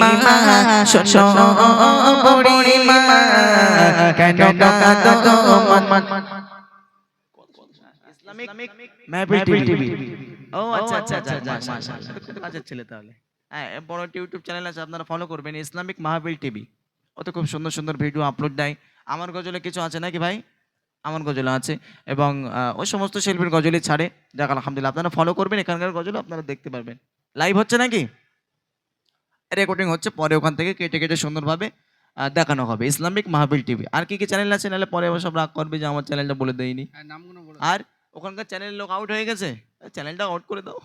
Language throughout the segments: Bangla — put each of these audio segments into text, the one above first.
বুড়িমা শোনো বুড়িমা কেন কাঁদো মন। ইসলামিক মেহফিল টিভি ও আচ্ছা আচ্ছা আচ্ছা মাশাআল্লাহ খুব ছেলে তাহলে। হ্যাঁ বড় একটা ইউটিউব চ্যানেল আছে আপনারা ফলো করবেন ইসলামিক মাহফিল টিভি ওতে খুব সুন্দর সুন্দর ভিডিও আপলোড দেয়। আমার গজলে কিছু আছে নাকি ভাই? আমার গজল আছে। এবং ওই সমস্ত শিল্পীর গজলই ছাড়ে। যাক আলহামদুলিল্লাহ আপনারা ফলো করবেন এখানকার গজল আপনারা দেখতে পারবেন। লাইভ হচ্ছে নাকি? রেকর্ডিং হচ্ছে পরে ওখান থেকে কেটে কেটে সুন্দরভাবে দেখানো হবে। ইসলামিক মাহফিল টিভি। আর কি কি চ্যানেল আছে? নাহলে পরে আবার সব রাগ করবে যে আমার চ্যানেলটা বলে দেয়নি আর ওখানকার চ্যানেল লোক আউট হয়ে গেছে? চ্যানেলটা আউট করে দাও।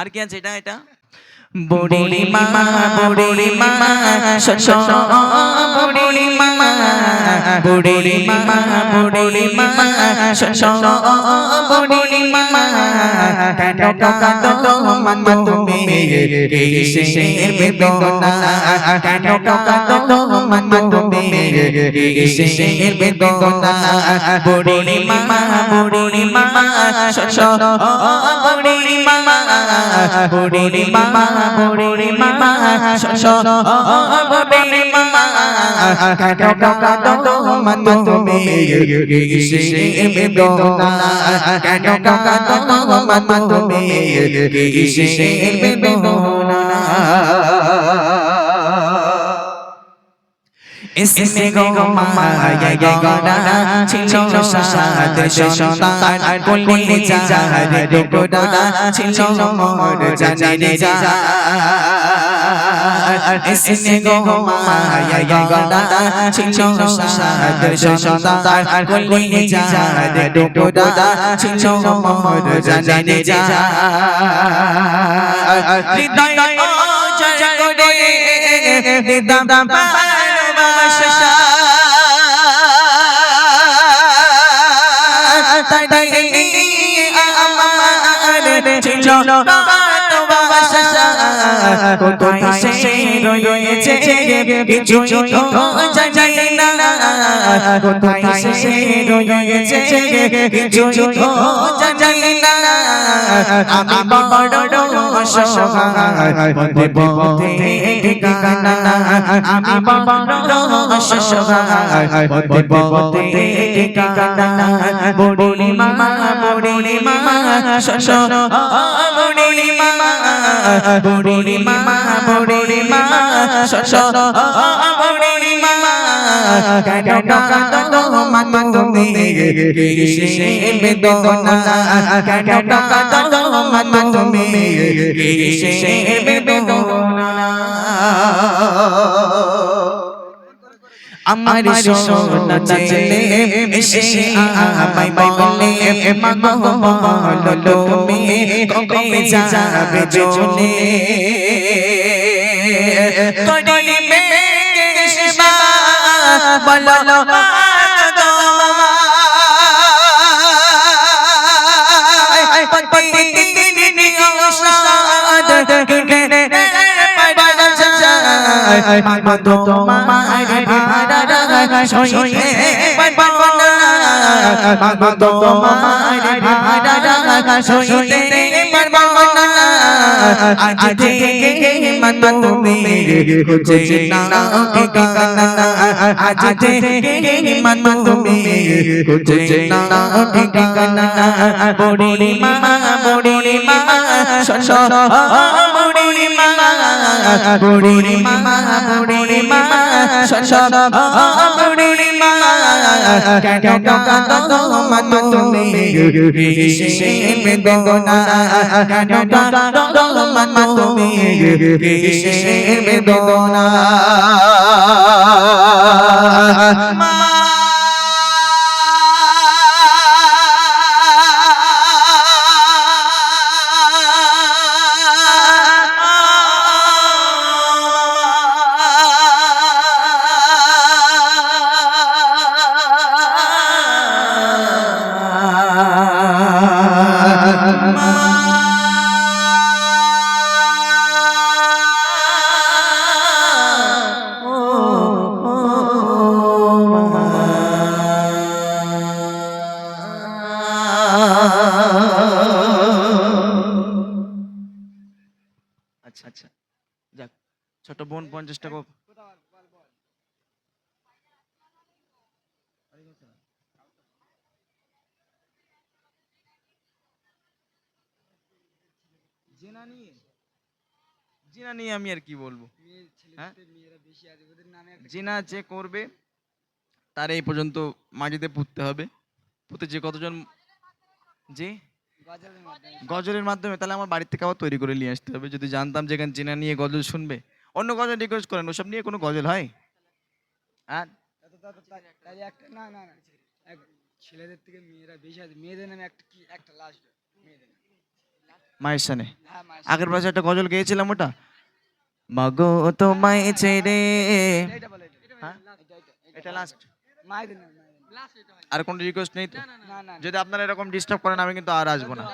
আর কি আছে এটা এটা? বুড়িমা বুড়িমা। শোনো বুড়িমা বুড়িমা বুড়িমা শোনো বুড়িমা কেন কাঁদো মন তুমি কিসের বেদনা কেন কাঁদো মন তুমি কিসের বেদনা বুড়িমা বুড়িমা শোনো বুড়িমা বুড়িমা বুড়িমা শোনো বুড়িমা কেন কাঁদো মন তুমি কিসের বেদনা। কেন কাঁদো মন তুমি ইসমিগো মামা গো গডা ছিনছো সাসা দেশো তান কুলি জাজা রে ডুকডা ছিনছো মোর জানি রে জা ইসমিগো মামা গো গডা ছিনছো সাসা দেশো তান কুলি জাজা রে ডুকডা ছিনছো মোর জানি রে জা হৃদয় ও জয় গো রে দাদা আমার ছিল। কোথায় সে রয়েছে কিছু তো জানি না কোথায় সে রয়েছে কিছু তো জানি না। আমি বড় অসহায় পথে পথে ঠিকানা আমি বড় অসহায় মামা বুড়ি মামা শোনো বুড়ি মামা বুড়ি মামা বুড়ি মামা শোনো মামা আমার সোনা এসে চলে সেবা বলো তোমার ভাড়া সইতে পারব আজ থেকে মামা তুমি খুঁজে না ঠিকানা আজ থেকে মামা তুমি খুঁজে না ঠিকানা বুড়ি মামা বুড়ি মামা শোনো বুড়ি মামা বুড়ি মামা বুড়ি মামা শোনো বুড়ি মামা কেন কাঁদো মামা তুমি কিসের বেদনা কেন কাঁদো মামা তুমি কিসের বেদনা আচ্ছা আচ্ছা। যাক ছোট বোন পঞ্চাশ টাকা জেনা নিয়ে? জেনা নিয়ে আমি আর কি বলব? হ্যাঁ? জেনা যে করবে তার এই পর্যন্ত মাটিতে পুঁততে হবে। পুঁতে যে কতজন যে? গজলের মাধ্যমে। তাহলে আমার বাড়ির থেকে আবার তৈরি করে নিয়ে আসতে হবে। যদি জানতাম যে এখানে জেনা নিয়ে গজল শুনবে। অন্য গজল রিকোয়েস্ট করেন ওসব নিয়ে কোনো গজল হয়? আর এক- ছেলেদের থেকে মেয়েরা বেশি আছে। মেয়েদের নামে একটা কি একটা লাস্ট মেয়েদের। মায়ের সানে। হ্যাঁ আগের পাশে একটা গজল গেয়েছিলাম ওটা। মাগো তোমায় ছেড়ে। এটা। হ্যাঁ? এটা লাস্ট। আর কোনো রিকোয়েস্ট নেই তো? যদি আপনারা এরকম ডিস্টার্ব করেন আমি কিন্তু আর আসব না।